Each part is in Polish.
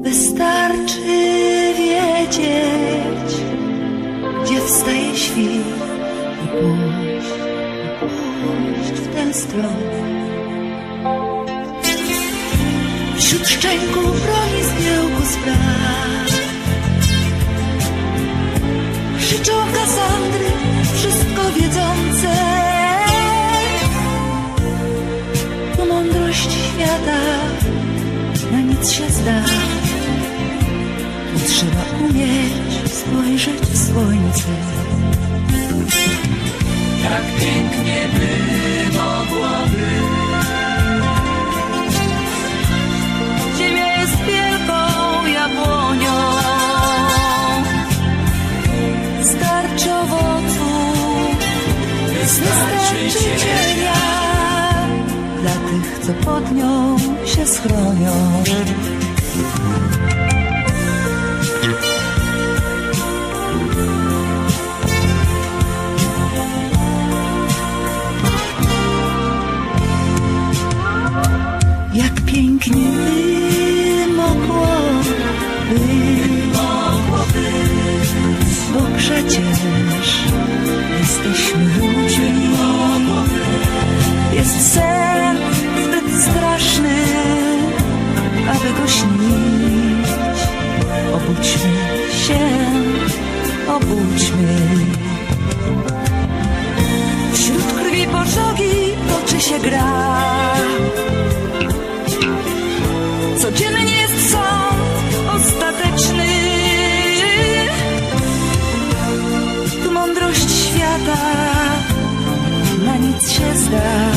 wystarczy wiedzieć, gdzie wstaje świt i pójść, pójść w tę stronę. Wśród szczęków broni z białku spraw Krzyczą Kasandry nic się zda. Tu trzeba umieć spojrzeć w słońce. Tak pięknie by mogło być. Ziemia jest wielką jabłonią. Starczy owoców, wystarczy cienia dla tych, co pod nią schronią. Jak pięknie śnić. Obudźmy się, obudźmy. Wśród krwi pożogi toczy się gra. Codziennie jest sąd ostateczny. Tu mądrość świata na nic się zda.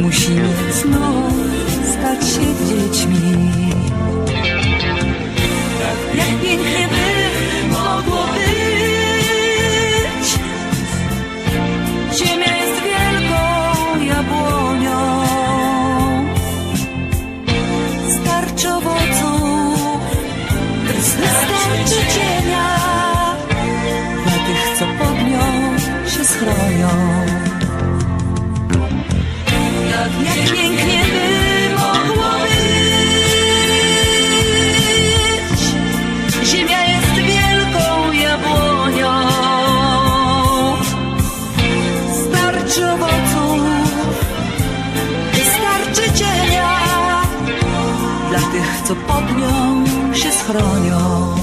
Musimy znów stać się schronią. Jak pięknie by mogło być. Ziemia jest wielką jabłonią. Starczy owoców, wystarczy cienia dla tych, co pod nią się schronią.